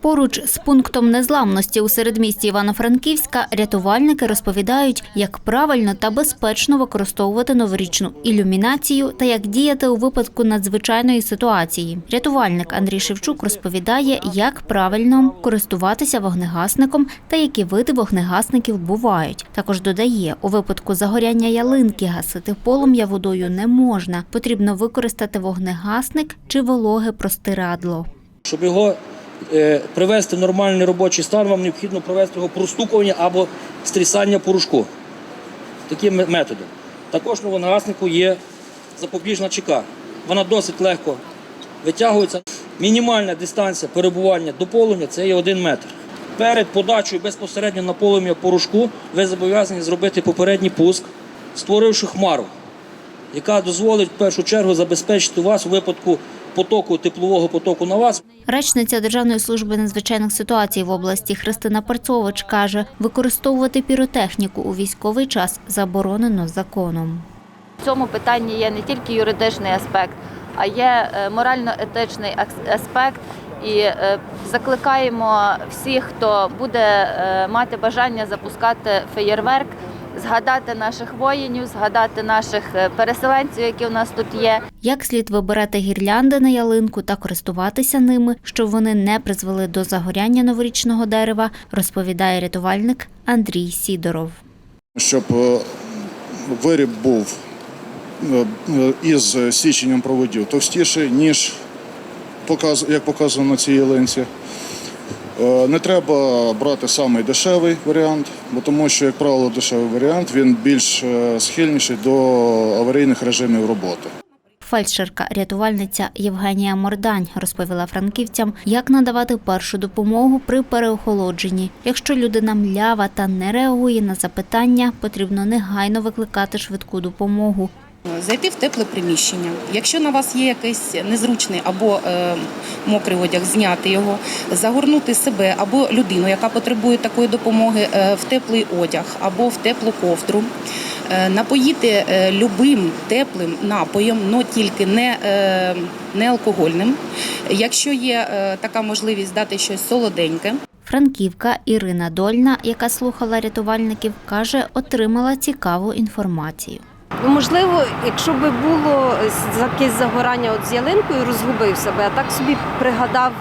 Поруч з пунктом незламності у середмісті Івано-Франківська рятувальники розповідають, як правильно та безпечно використовувати новорічну ілюмінацію та як діяти у випадку надзвичайної ситуації. Рятувальник Андрій Шевчук розповідає, як правильно користуватися вогнегасником та які види вогнегасників бувають. Також додає, у випадку загоряння ялинки гасити полум'я водою не можна. Потрібно використати вогнегасник чи вологе простирадло. Щоб його привести в нормальний робочий стан, вам необхідно провести його простукування або стрісання порошку. Таким методом. Також на вогнегаснику є запобіжна чека. Вона досить легко витягується. Мінімальна дистанція перебування до полум'я це є один метр. Перед подачею безпосередньо на полум'я порошку ви зобов'язані зробити попередній пуск, створивши хмару, яка дозволить в першу чергу забезпечити вас у випадку потоку теплового потоку на вас. Речниця Державної служби надзвичайних ситуацій в області Христина Парцович каже, використовувати піротехніку у військовий час заборонено законом. В цьому питанні є не тільки юридичний аспект, а є е, морально-етичний ас- аспект. І е, закликаємо всіх, хто буде е, мати бажання запускати феєрверк, згадати наших воїнів, згадати наших е, переселенців, які у нас тут є, Як слід вибирати гірлянди на ялинку та користуватися ними, щоб вони не призвели до загоряння новорічного дерева, розповідає рятувальник Андрій Сідоров. щоб е, виріб був е, із січенням проводів товстіший, ніж показ- як показано на цій ялинці. Е, Не треба брати самий дешевий варіант, бо тому що, як правило, дешевий варіант він більш е, схильніший до аварійних режимів роботи. Фельдшерка, рятувальниця Євгенія Мордань розповіла франківцям, як надавати першу допомогу при переохолодженні. Якщо людина млява та не реагує на запитання, потрібно негайно викликати швидку допомогу. Зайти в тепле приміщення. Якщо на вас є якийсь незручний або е, мокрий одяг, зняти його, загорнути себе або людину, яка потребує такої допомоги, е, в теплий одяг або в теплу ковдру. Е, напоїти е, любим теплим напоєм, але тільки не, е, не алкогольним. Якщо є е, така можливість дати щось солоденьке, Франківка Ірина Дольна, яка слухала рятувальників, каже, отримала цікаву інформацію. Ну, можливо, якщо би було якесь загорання от з ялинкою, розгубив себе, а так собі пригадав,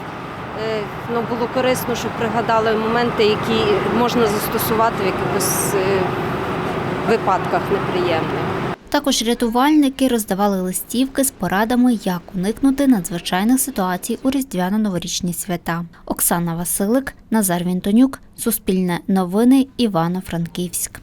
е, ну було корисно, щоб пригадали моменти, які можна застосувати в якихось е, випадках неприємних. Також рятувальники роздавали листівки з порадами, як уникнути надзвичайних ситуацій у різдвяно-новорічні свята. Оксана Василик, Назар Вінтонюк, Суспільне новини, Івано-Франківськ.